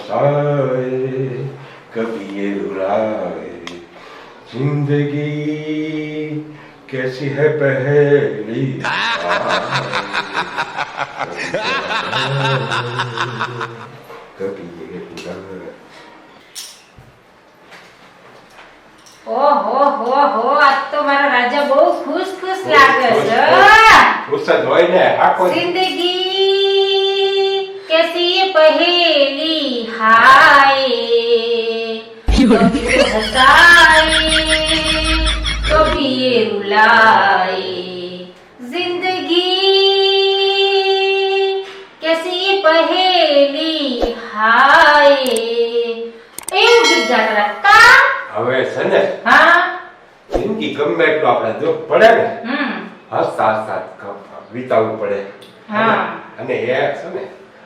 कभी तो हंसाए कभी ये रुलाए जिंदगी कैसी है पहेली आए, कभी ये रुलाए ઓહો હો હો આજ તો મારા રાજા બહુ ખુશ ખુશ લાગે છે ખુશ જ હોય ને આખો દી. जिंदगी कैसी ખાય. કભી હસાય. કભી રૂલાય જિંદગી કેસી પહેલી હાય. એવું ગીત ગાતા રાખતા હવે છે ને હા. જિંદગી ગમે એટલો આપણે દુઃખ પડે ને હમ. હસતા હસતા વિતાવવું પડે. હા. અને એ છે ને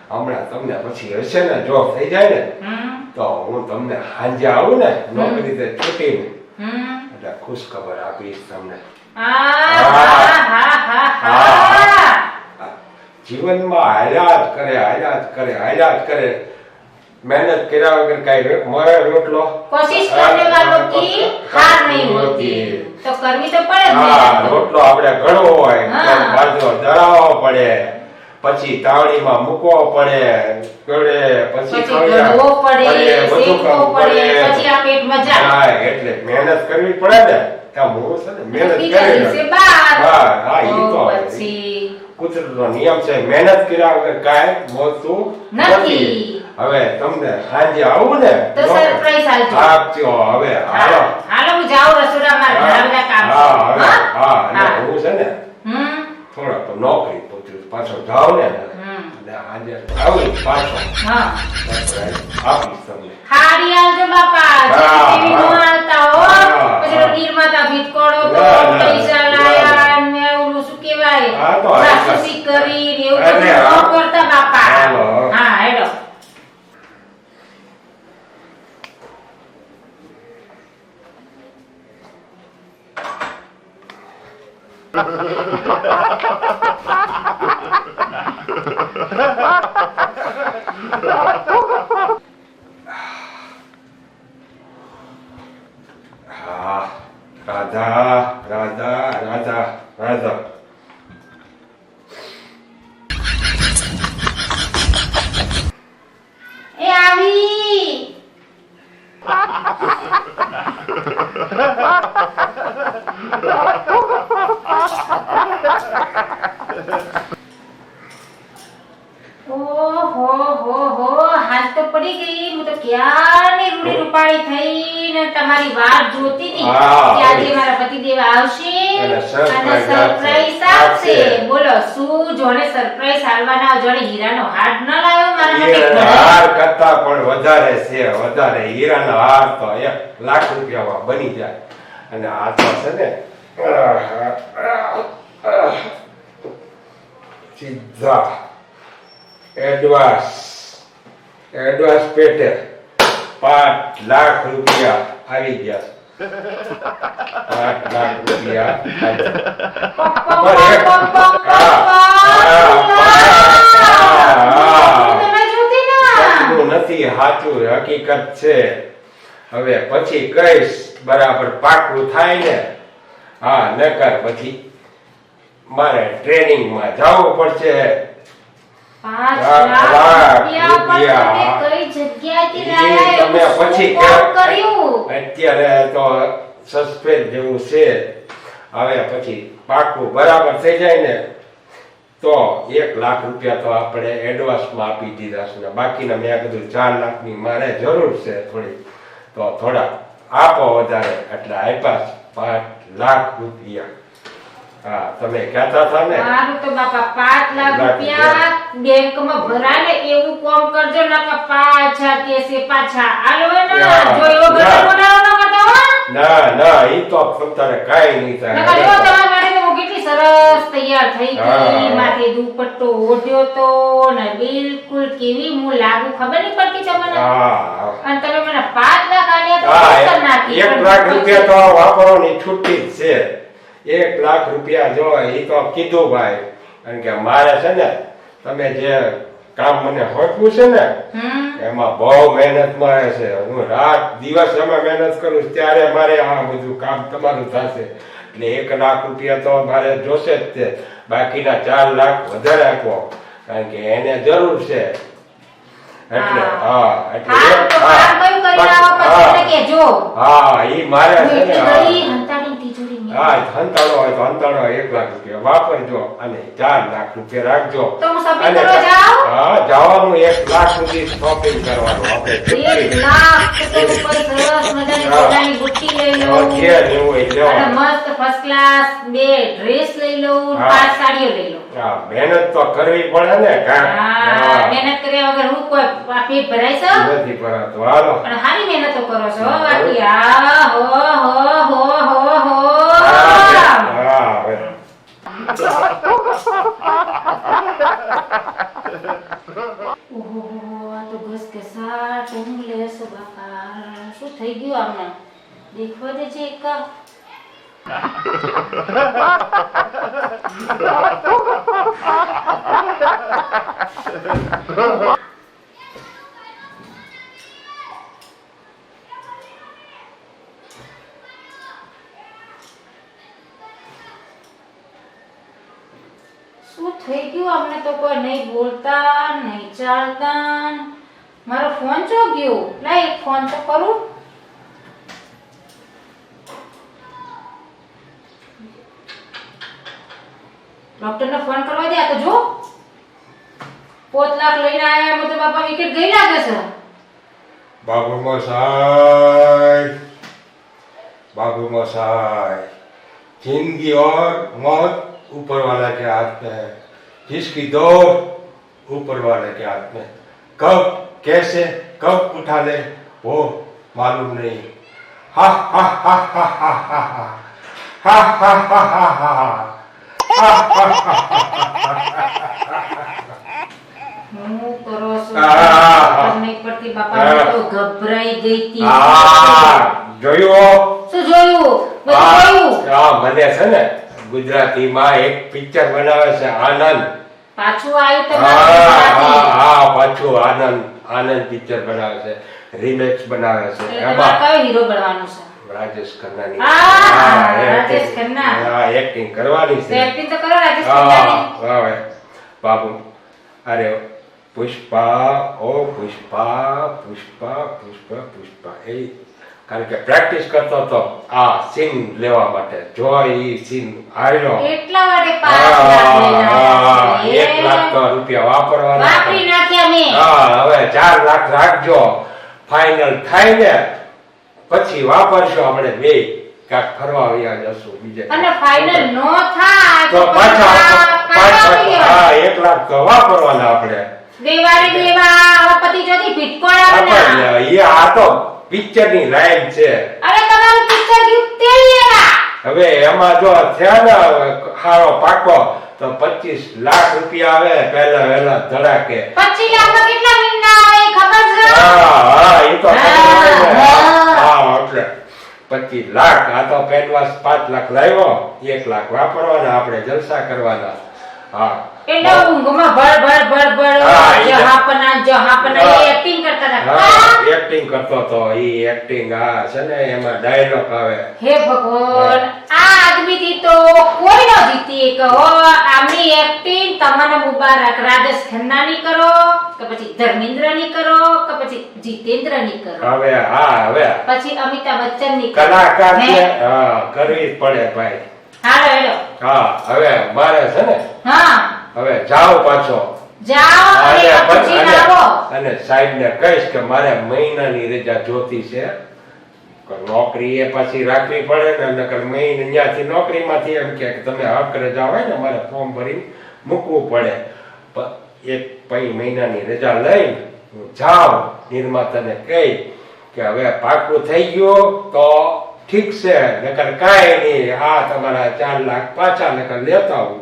હમણાં તમને પછી હશે ને જોબ થઈ જાય ને તો હું તમને સાંજે આવું ને છૂટીને. એટલે ખુશ ખબર આપીશ તમને. જીવનમાં જ કરે હાલ્યા જ કરે હાલ્યા જ કરે. મહેનત કર્યા વગર કઈ મળે રોટલો? કોશિશ કરને વાળો કી હાર નહીં હોતી. તો કરવી તો પડે જ હા રોટલો આપણે ઘણો હોય. તો હા. પડે. પછી તાવડીમાં મૂકવો પડે ગળે પછી ગળવો પડે બધું કરવું પડે પછી આ પેટમાં જાય હા એટલે મહેનત કરવી પડે ને. ત્યાં હું છે ને મહેનત કરી હા હા ઈ તો પછી કુદરતનો નિયમ છે મહેનત કર્યા વગર કાંઈ મળતું નથી. હવે તમને આજે આવું ને તો સરપ્રાઈઝ આલજો આપજો. હવે હાલો. હાલો હું જાઉં રસોડામાં બધા કામ હા હા? હા હું. છે ને. હમ. થોડાક તો નોકરી પાછો જાવ ને એટલે આજે આવું પાછો. આપીશ તમને. હારી આવજો બાપા. હા, પછી. નિર્માતા ના, ના, પૈસા લાયા ને. ઓલું શું કહેવાય? હા, તો કરી ને એવું અરે, બધું ન હા. કરતા બાપા હાલો. હા હેડો હા રાધા રાધા રાધા રાધા એ આવી ઓહો હો હો હાલ તો પડી ગઈ. હું તો ક્યારની રૂડી રૂપાળી થઈને તમારી વાત જોતી હતી કે આજે મારા પતિદેવ આવશે અને. સરપ્રાઈઝ આપશે. બોલો શું જોડે સરપ્રાઈઝ હાલવાના? જોણે હીરાનો હાર ન લાવ્યો મારા માટે હાર કરતા પણ વધારે છે વધારે. હીરાનો હાર તો એક લાખ રૂપિયામાં બની જાય. અને આ તો છે ને સીધા એડવાન્સ એડવાન્સ પેટે પાંચ લાખ રૂપિયા આવી ગયા. પાંચ લાખ રૂપિયા નથી સાચું હકીકત છે. હવે પછી કહીશ બરાબર પાકું થાય ને? હા નકર પછી મારે ટ્રેનિંગમાં જવું પડશે. અત્યારે તો સસ્પેન્સ જેવું છે. હવે પછી પાકું બરાબર થઈ જાય ને તો એક લાખ રૂપિયા તો આપણે એડવાન્સમાં આપી દીધા છે બાકીના મેં કીધું ચાર લાખની મારે જરૂર છે થોડી. તો થોડા આપો વધારે એટલે આપ્યા પાંચ લાખ રૂપિયા. હા તમે કહેતા હતા ને. મારું તો બાપા પાંચ લાખ રૂપિયા બેંકમાં ભરાય ને એવું કોમ કરજો નકર પાછા કેસે પાછા. આલો ને ના, જો એવો ના. ન કરતા હો. ના ના ઈ તો તારે કાઈ નહીં નકર જો તમારા માટે હું કેટલી સરસ તૈયાર થઈ ગઈ. માથે દુપટ્ટો ઓઢ્યો તો ને બિલકુલ કેવી હું લાગુ ખબર નહીં પડતી તમને. હા. અને તમે મને પાંચ લાખ આલ્યા તો નાખી. લાખ રૂપિયા તો વાપરવાની છૂટી છે. એક લાખ રૂપિયા જો એ તો કીધું ભાઈ. કારણ કે મારે છે ને તમે જે કામ મને હોટવું છે ને એમાં બહુ મહેનત મળે છે. હું રાત દિવસ એમાં મહેનત કરું છું, ત્યારે મારે આ બધું કામ તમારું થશે. એટલે એક લાખ રૂપિયા તો મારે જોશે જ તે. બાકીના ચાર લાખ વધારે આપો. કારણ કે એને જરૂર છે. એટલે હા. એટલે હા હા. ઈ મારે છે ને વાપરજો અને ચાર લાખ રૂપિયા રાખજો. મહેનત તો કરવી પડે ને મહેનત કર્યા વગર હું કોઈ પેટ ભરાય છે? નથી ભરાતો. હાલો. મહેનતો કરો છો બાકી હા હો હો હો હો. શું થઈ ગયું આમ દેખવા દેજે છે કોઈ નહીં બોલતા નહીં ચાલતા મારો ફોન ચો ગયો લાય એક ફોન તો કરું ડોક્ટરને ફોન કરવા દે આ તો જો પોત લાખ લઈને આયા એમાં તો બાપા વિકેટ ગઈ લાગે છે બાબુ મસાઈ बाबू मसाई जिंदगी और मौत ऊपर वाला के हाथ में है जिसकी दौड़ ऊपर वाले के हाथ में कब कैसे कब उठा ले वो मालूम नहीं हा हा हा हा हा हा हा हा हा हा हा हा હું કરો છો આ. ખબર નહીં પડતી બાપા હું તો ગભરાઈ ગઈ હતી હા જોયું શું જોયું બધું આ જોયું આ મને છે ને ગુજરાતીમાં એક પિક્ચર બનાવે છે આનંદ. પાછું આવ્યું હા તમારું હા હા પાછું આનંદ આનંદ પિક્ચર બનાવે છે રિમેક્સ બનાવે છે. એમાં કયો હીરો બનવાનો છે? રાજેશ ખન્નાની. હા, રાજેશ ખન્ના. હા એક્ટિંગ કરવાની છે. એક્ટિંગ તો કરો રાજેશ ખન્નાની. હા બાબુ અરે પુષ્પા ઓ પુષ્પા પુષ્પા પુષ્પા પુષ્પા એ કારણ કે પ્રેક્ટિસ કરતો હતો આ સીન લેવા માટે જો એ સીન હાર્યો એટલા માટે એક લાખ તો રૂપિયા વાપરવાના વાપરી નાખ્યા મેં હા હવે ચાર લાખ રાખજો. ફાઇનલ થાય ને પછી વાપરશો આપણે બે. કાક ફરવા આવ્યા જશું બીજે અને ફાઇનલ નો થાય તો પાછા પાછા હા એક લાખ તો વાપરવાના આપણે. દેવાળી દેવા પતિ જોથી ભીટકોળ આવે ને. એ આ તો પિક્ચરની લાઈન છે. અરે તમારું પિક્ચર ગયું તે લેવા હવે એમાં જો થયા હારો પાકો તો પચીસ લાખ રૂપિયા આવે પહેલા વહેલા ધડાકે. 25 લાખ કેટલા મહિના આવે ખબર છે? હા હા એ તો. હા. એટલે પચીસ લાખ આ તો પેનવાસ પાંચ લાખ લાવ્યો એક લાખ વાપરવાના આપણે જલસા કરવાના. હા. એટલે ઊંઘમાં ભર ભર ભર ભર હા, જહાપના જહાપના એ એક્ટિંગ કરતા હતા. હા એક્ટિંગ કરતો તો ઈ એક્ટિંગ આ છે ને એમાં ડાયલોગ આવે. હે ભગવાન આ આદમીથી તો કોઈ ન જીતી કહો આમની એક્ટિંગ તમને મુબારક. રાજેશ ખન્નાની કરો કે પછી ધર્મેન્દ્રની કરો કે પછી જીતેન્દ્રની કરો. હવે હા હવે પછી અમિતાભ બચ્ચનની કલાકાર હે? હા કરવી પડે ભાઈ. હાલો હેલો. હા હવે મારે છે ને હા. હવે જાઓ પાછો. અને અને પછી આવો. અને સાહેબ ને કહીશ કે મારે મહિનાની રજા જોતી છે. નોકરી એ પછી રાખવી પડે ને નકર મહિને ત્યાંથી નોકરીમાંથી એમ કે તમે હક રજા હોય ને મારે ફોર્મ ભરી મૂકવું પડે. એક પૈ મહિનાની રજા લઈને હું જાઉં. નિર્માતાને કહી કે હવે પાકું થઈ ગયું તો ઠીક છે નકર કાંઈ નહીં. આ તમારા ચાર લાખ પાછા નકર લેતા આવું.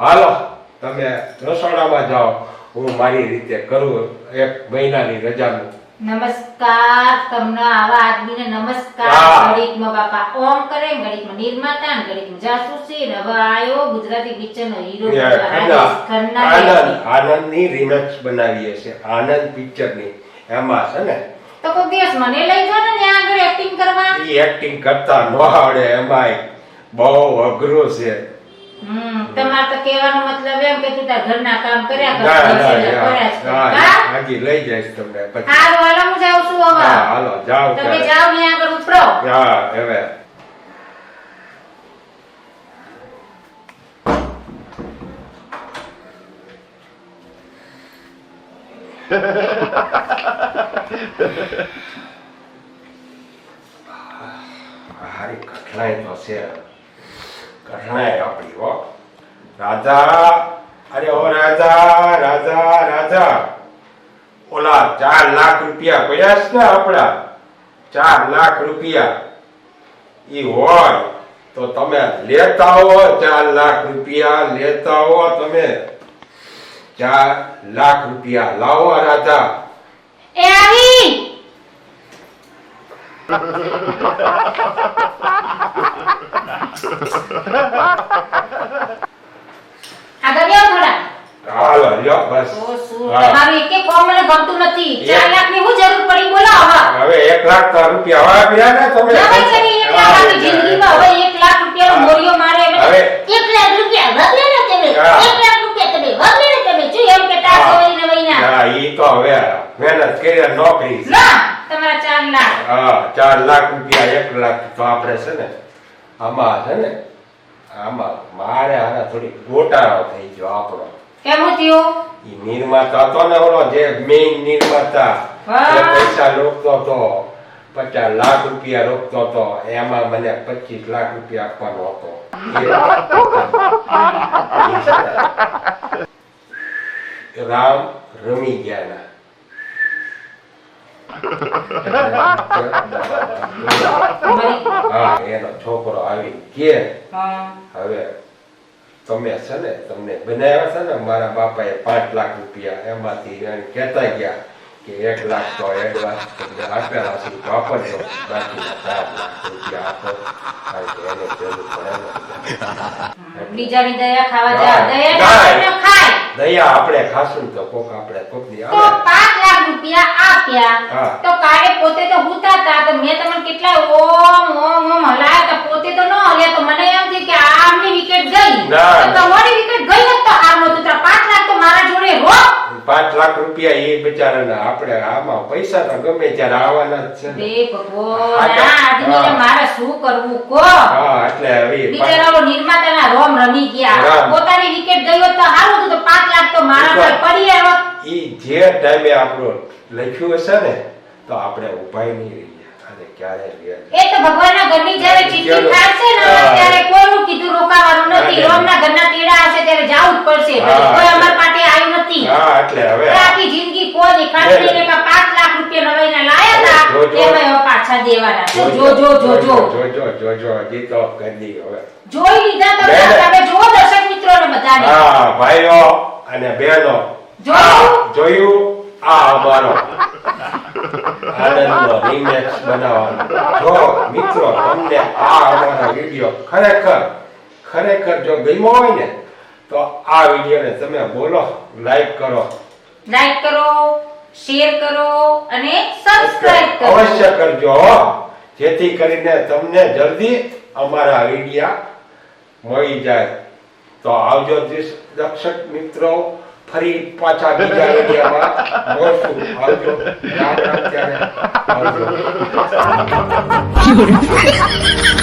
હાલો. તમે રસોડામાં જાઓ હું મારી રીતે કરું એક મહિનાની રજાનું. નમસ્કાર તમને આવા આદમીને નમસ્કાર. ઘડીકમાં બાપા ઓમ કરે ઘડીકમાં નિર્માતા ને ઘડીકમાં જાસૂસી હવે આયો ગુજરાતી પિક્ચરનો હીરો આનંદ આનંદની રિમેક્સ બનાવીએ છે આનંદ પિક્ચરની. એમાં છે ને તો કોઈ દિવસ મને લઈ જાવ ને ત્યાં આગળ એક્ટિંગ કરવા. એ એક્ટિંગ કરતા ન આવડે એમાંય બહુ અઘરું છે. તમારે તો કહેવાનો મતલબ એમ કે તું તાર ઘરના કામ કર્યા કર કર્યા લઈ જઈશ તમને પછી. હાલો હું જાઉં છું હવે. હાલો જાઓ તમે જાઓ ને આગળ ઉતરો. હા હવે. હારી કઠણાઈ તો છે. કઠણાઈ રાજા અરે ઓ રાજા રાજા રાજા. ઓલા ચાર લાખ રૂપિયા પડ્યા છે ને આપણા? ચાર લાખ રૂપિયા. એ હોય તો તમે લેતા હો ચાર લાખ રૂપિયા લેતા હો તમે. ચાર લાખ રૂપિયા લાવો રાજા. એ આવી! આગળ જાઓ થોડા. હાલો લ્યો બસ. તો શું? હા. તમારું મને ગમતું નથી. એ- ચાર લાખની શું જરૂર પડી? બોલો હવે. હવે એક લાખ તો રૂપિયા હવે આપ્યા ને તમે નવાઈ કરી એક લાખ જિંદગીમાં. હવે લાખ રૂપિયાનો મોરિયો મારે હવે એક લાખ રૂપિયા વગલે ને તમે. લાખ રૂપિયા તમે વગલે ને તમે. જો એમ કે તાર હા. ને ના ઈ તો હવે મહેનત કરી નોકરી. ના તમારા ચાર લાખ. હા ચાર લાખ રૂપિયા એક લાખ તો આપણે છે ને આમાં છે ને આમાં મારે આના થોડી ગોટાળો થઈ ગયો આપણો. કેમ થયો ઈ નિર્માતા હતો ને ઓલો જે મેઈન નિર્માતા. પૈસા રોકતો હતો પચાસ લાખ રૂપિયા રોકતો હતો એમાં મને પચીસ લાખ રૂપિયા આપવાનો હતો. રામ રમી ગયા તમારી હા એનો છોકરો આવી કે હવે તમે છે ને તમને બનાવ્યા છે ને મારા બાપાએ પાંચ લાખ રૂપિયા એમાંથી કેતા કહેતા ગયા કે એક લાખ તો એડવાન્સ તમને આપેલા છે વાપરજો બાકીના ચાર લાખ રૂપિયા આપો એને જરૂર પડે બીજાની દયા ખાવા દયા ખાય દયા આપણે ખાશું તો કોક આપણે કોકની તો આવે પાંચ લાખ રૂપિયા આપ્યા તો કાલે પોતે તો હુતાતા તો મેં તમને કેટલા ઓમ ઓમ ઓમ હલાયા તો પોતે તો ન હલ્યા તો મને એમ થયું કે આમની વિકેટ ગઈ તો તમારી વિકેટ ગઈ હોત તો આમ લાખ તો મારા જોડે રો પાંચ લાખ રૂપિયા એ બિચારાના આપણે આમાં પૈસા તો ગમે ત્યારે આવવાના જ છે ને. ભગવાન આ આદમીને મારે શું કરવું કો હા એટલે હવે બિચારાઓ નિર્માતાના રોમ રમી ગયા. પોતાની વિકેટ ગયો તો સારું હતું તો પાંચ લાખ તો મારા પર પડી આવ્યો ઈ જે ટાઈમે આપણો લખ્યું હશે ને તો આપણે ઉભાઈ નહીં રહીએ અને ક્યારે એ તો ભગવાનના ઘરની જ્યારે ચીઠી છે ને ત્યારે કોઈનું કીધું રોકાવાનું નથી. રોમના ઘરના તેડા હશે ત્યારે જાવું જ પડશે. કોઈ અમાર પાસે આવ્યું નથી હા એટલે હવે તો આખી જિંદગી કોઈ ખાલી ને. લઈને કાં પાંચ લાખ રૂપિયા નવાઈના લાયા હતા જો, જો. એમાં હવે પાછા જો જો જો જો હજી તો કરી હવે. જોઈ લીધા તમે તમે જુઓ દર્શક મિત્રોને બધાને. હા ભાઈઓ અને બહેનો. જોયું? આ જોયું? આ અમારો. આનંદનો remix બનાવવાનો. જો મિત્રો તમને આ અમારો વીડિયો ખરેખર ખરેખર જો ગમ્યો હોય ને તો આ વિડીયોને તમે બોલો લાઈક કરો. લાઈક કરો શેર કરો અને સબસ્ક્રાઇબ કરો. અવશ્ય કરજો. જેથી કરીને તમને જલ્દી અમારા આઈડિયા મળી જાય. તો આવજો દર્શક મિત્રો, ફરી પાછા બીજા આઈડિયામાં મળશું. આવજો. રામ આવજો.